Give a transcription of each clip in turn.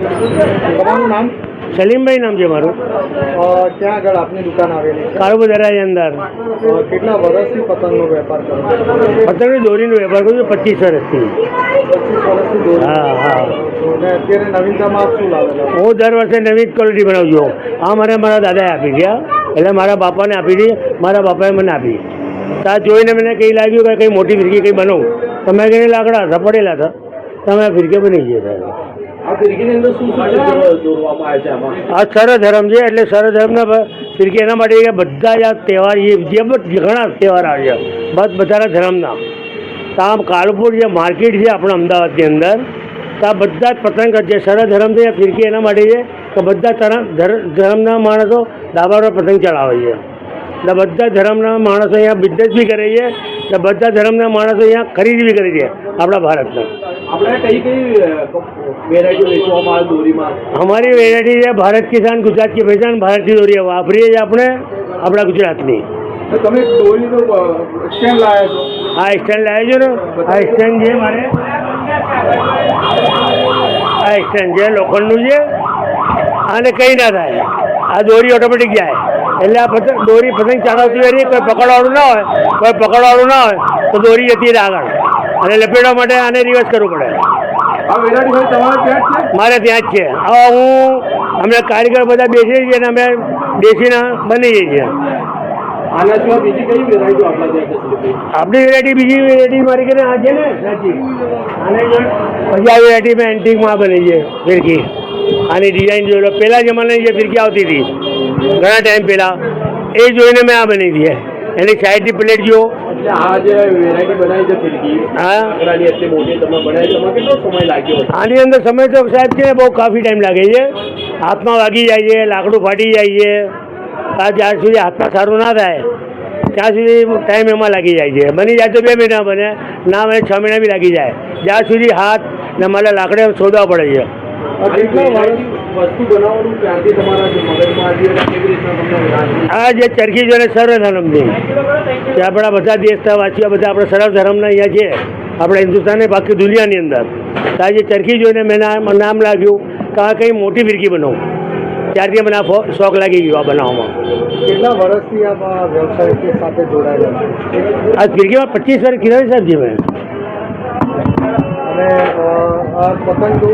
તમારું નામ? સલીમભાઈ નામ છે મારું. ક્યાં આગળ આપની દુકાન આવેલી કાળુબદરાની અંદર. કેટલા વર્ષથી પતંગનો વેપાર કરો પતંગની દોરીનો વેપાર કરું છું પચીસ વર્ષથી. હા હા. અત્યારે નવીનતામાં આપ શું લાવેલા હું દર વર્ષે નવી જ ક્વોલિટી બનાવું છું આ મને મારા દાદાએ આપી ગયા. એટલે મારા બાપાને આપી હતી. મારા બાપાએ મને આપી. ત્યાં જોઈને મને કંઈ લાગ્યું કે કંઈ મોટી ફિરકી કંઈ બનાવું. તમે કંઈ લાકડા હતા પડેલા હતા. તમે આ ફિરકી બની ગયા હતા. આ સરધર્મ છે, એટલે સરધર્મના ધર્મના ફિરકી એના માટે બધા જ આ તહેવાર જે ઘણા તહેવાર આવે છે. બસ બધાના ધર્મના. આમ કાળપુર જે માર્કેટ છે આપણા અમદાવાદની અંદર, તો બધા જ પતંગ જે સરધર્મ છે ફિરકી એના માટે છે કે બધા ધર્મના માણસો ધાબા પતંગ ચડાવે છે. એટલે બધા ધર્મના માણસો અહીંયા બિઝનેસ બી કરે છે, એટલે બધા ધર્મના માણસો અહીંયા ખરીદી બી કરે છે આપણા ભારતના. અમારી વેરાયટી છે ભારત કિસાન ગુજરાત કી પહેચાન ભારતીય દોરી વાપરીએ છીએ આપણે આપણા ગુજરાતની. તમે સ્ટેન્ડ લાવ્યા છો? લાવ્યો છો ને? આ સ્ટેન્ડ છે મારે આ સ્ટેન્ડ છે લોખંડનું છે આને કંઈ ના થાય. આ દોરી ઓટોમેટિક જાય. એટલે આ પતંગ દોરી પતંગ ચડાવતી હોય કોઈ પકડવાળું ના હોય કોઈ પકડવાળું ના હોય તો દોરી જતી રહે આગળ. અને લપેટવા માટે આને રિવર્સ કરવું પડે. મારે ત્યાં જ છે. હવે હું અમે કારીગર બધા બેસીએ છીએ અને અમે બેસીને બની જઈએ છીએ. આપણા વેરાયટી બીજી વેરાયટી મારી કરીને આ છે ને સાચી પછી આ વેરાયટી મેં એન્ટિકમાં બની છે ફિરકી. આની ડિઝાઇન જોઈ લો. પહેલાં જમાનાની જે ફિરકી આવતી હતી ઘણા ટાઈમ પહેલાં એ જોઈને મેં આ બની હતી. એની સાઈડની પ્લેટ જુઓ. આની અંદર સમય તો સાહેબ છે બહુ કાફી ટાઈમ લાગે છે. હાથમાં વાગી જાય છે લાકડું ફાટી જાય છે. આ જ્યાર સુધી હાથમાં સારું ના થાય ત્યાં સુધી ટાઈમ એમાં લાગી જાય છે. બની જાય તો બે મહિના બને ના બને છ મહિના બી લાગી જાય. જ્યાં સુધી હાથ ને મારે લાકડે શોધવા પડે છે. આ જે ચરખી જોઈને સર્વ ધર્મની. કે આપણા બધા દેશના વાસીઓ બધા આપણા સર્વ ધર્મના અહીંયા છે આપણા હિન્દુસ્તાનની બાકી દુનિયાની અંદર. તો આ જે ચરખી જોઈને મેં નામ નામ લાગ્યું કે આ કંઈ મોટી ફિરકી બનાવું. ત્યારથી મને આ શોખ લાગી ગયો આ બનાવવામાં. કેટલા વર્ષથી આ વ્યવસાય સાથે જોડાયેલા આ ફિરકીમાં પચીસ વર્ષ કીધા સાહેબજી મેં. અને આ પતંગ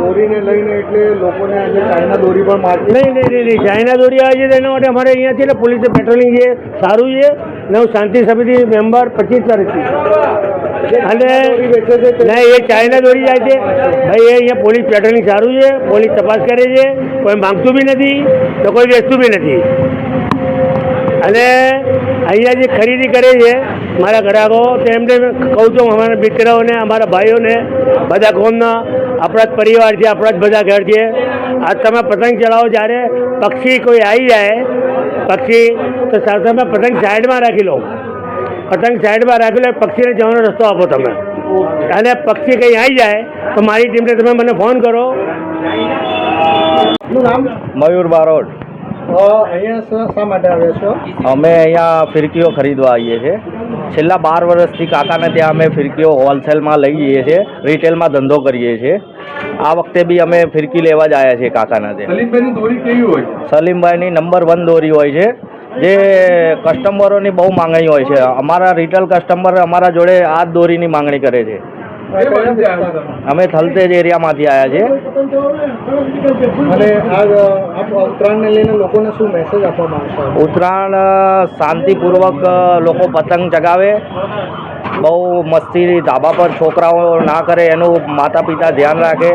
દોરીને લઈને એટલે લોકોને આજે ચાઇના દોરી પણ માર્કેટ નહીં નહીં નહીં ચાઇના દોરી આવે છે એના માટે અમારે અહીંયાથી ને પોલીસે પેટ્રોલિંગ છે. સારું છે. અને હું શાંતિ સમિતિ મેમ્બર પચીસ વર્ષથી અને છે ના એ ચાઇના દોરી જાય છે. ભાઈ, એ અહીંયા પોલીસ પેટ્રોલિંગ સારું છે. પોલીસ તપાસ કરે છે. કોઈ માંગતું બી નથી. તો કોઈ વેચતું બી નથી. અને અહીંયા જે ખરીદી કરે છે, મારા ગ્રાહકો, તો એમને કહું છું, અમારા મિત્રોને, અમારા ભાઈઓને, બધા કોમના આપણા જ પરિવાર છે, આપણા જ બધા ઘર છે. આ તમે પતંગ ચલાવો જ્યારે પક્ષી કોઈ આવી જાય, પક્ષી, તો સાથે પતંગ સાઈડમાં રાખી લો. પતંગ સાઈડમાં રાખી લો, પક્ષીને જવાનો રસ્તો આપો તમે. અને પક્ષી કંઈ આવી જાય, તો મારી ટીમને તમે મને ફોન કરો. મયુર બારોટ. અમે અહીંયા ફિરકીઓ ખરીદવા આવીએ છીએ. છેલ્લા બાર વર્ષથી કાકાને ત્યાં અમે ફિરકીઓ હોલસેલમાં લઈ જઈએ છીએ રિટેલમાં ધંધો કરીએ છીએ. આ વખતે બી અમે ફિરકી લેવા જ આવ્યા છીએ કાકાના ત્યાં. સલીમભાઈની દોરી કેવી હોય? સલીમભાઈની નંબર વન દોરી હોય છે. જે કસ્ટમરોની બહુ માંગણી હોય છે. અમારા રિટેલ કસ્ટમર અમારા જોડે આ દોરીની માંગણી કરે છે. અમે થલતેજ એરિયામાંથી આવ્યા છીએ. અને આ અ, આપ ઉત્તરાયણને લઈને લોકોને શું મેસેજ આપવા માંગશો? ઉત્તરાયણ શાંતિપૂર્વક લોકો પતંગ ચગાવે. બહુ મસ્તી ધાબા પર છોકરાઓ ના કરે એનું માતા પિતા ધ્યાન રાખે.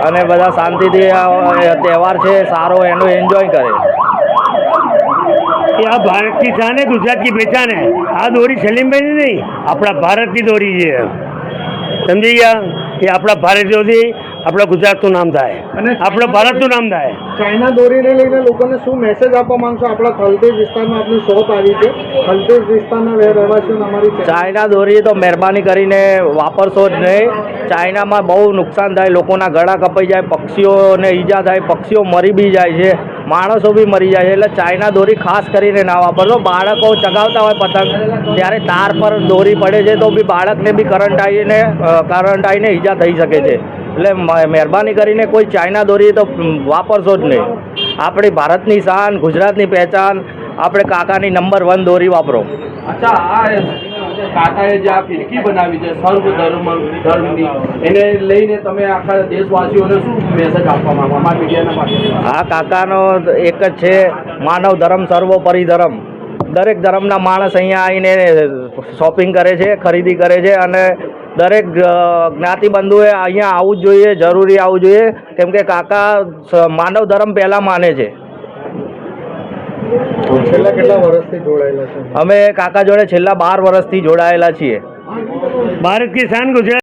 અને બધા શાંતિથી તહેવાર છે સારો એનો એન્જોય કરે. એ આ ભારત કી શાન હે ગુજરાત કી પહેચાન? હે આ દોરી સલીમભાઈની નહીં આપણા ભારતની દોરી છે. સમજી ગયા કે આપણા ભારતીયોથી આપણા ગુજરાતનું નામ થાય. અને આપણા ભારતનું નામ થાય. ચાઇના દોરીને લઈને લોકોને શું મેસેજ આપવા માંગશો? આપણા ખલતેજ વિસ્તારમાં આપણી શોપ આવી છે. ખલતેજ વિસ્તારના રહે- રહેવાસીઓને અમારી ચાઇના દોરી તો મહેરબાની કરીને વાપરશો જ નહીં. ચાઇનામાં બહુ નુકસાન થાય લોકોના ગળા કપાઈ જાય પક્ષીઓને ઈજા થાય પક્ષીઓ મરી બી જાય છે. માણસો બી મરી જાય છે. એટલે ચાઇના દોરી ખાસ કરીને ના વાપરશો બાળકો ચગાવતા હોય પતંગ, ત્યારે તાર પર દોરી પડે છે, તો બી બાળકને બી કરંટ આવીને કરંટ આવીને ઈજા થઈ શકે છે. એટલે મહેરબાની કરીને કોઈ ચાઇના દોરી તો વાપરશો જ નહીં. આપણી ભારતની શાન, ગુજરાતની પહેચાન, આપણે કાકાની નંબર વન દોરી વાપરો. અચ્છા કાકાએ જે આ ફિરકી બનાવી છે, સર્વ ધર્મ, ધર્મની, એને લઈને તમે આખા દેશવાસીઓને શું મેસેજ આપવા માંગો? અમારા મીડિયાના માધ્યમથી. હા કાકાનો એક જ છે, માનવ ધર્મ સર્વોપરી ધર્મ. દરેક ધર્મના માણસ અહીંયા આવીને શોપિંગ કરે છે, ખરીદી કરે છે અને દરેક જ્ઞાતિબંધુએ અહીંયા આવવું જ જોઈએ, જરૂરી આવવું જોઈએ. કેમ કે કાકા માનવ ધર્મ પહેલાં માને છે. છેલ્લા કેટલા વર્ષથી જોડાયેલા છે? અમે કાકા જોડે છેલ્લા બાર વર્ષથી જોડાયેલા છીએ. ભારત કિસાન ગુજરાત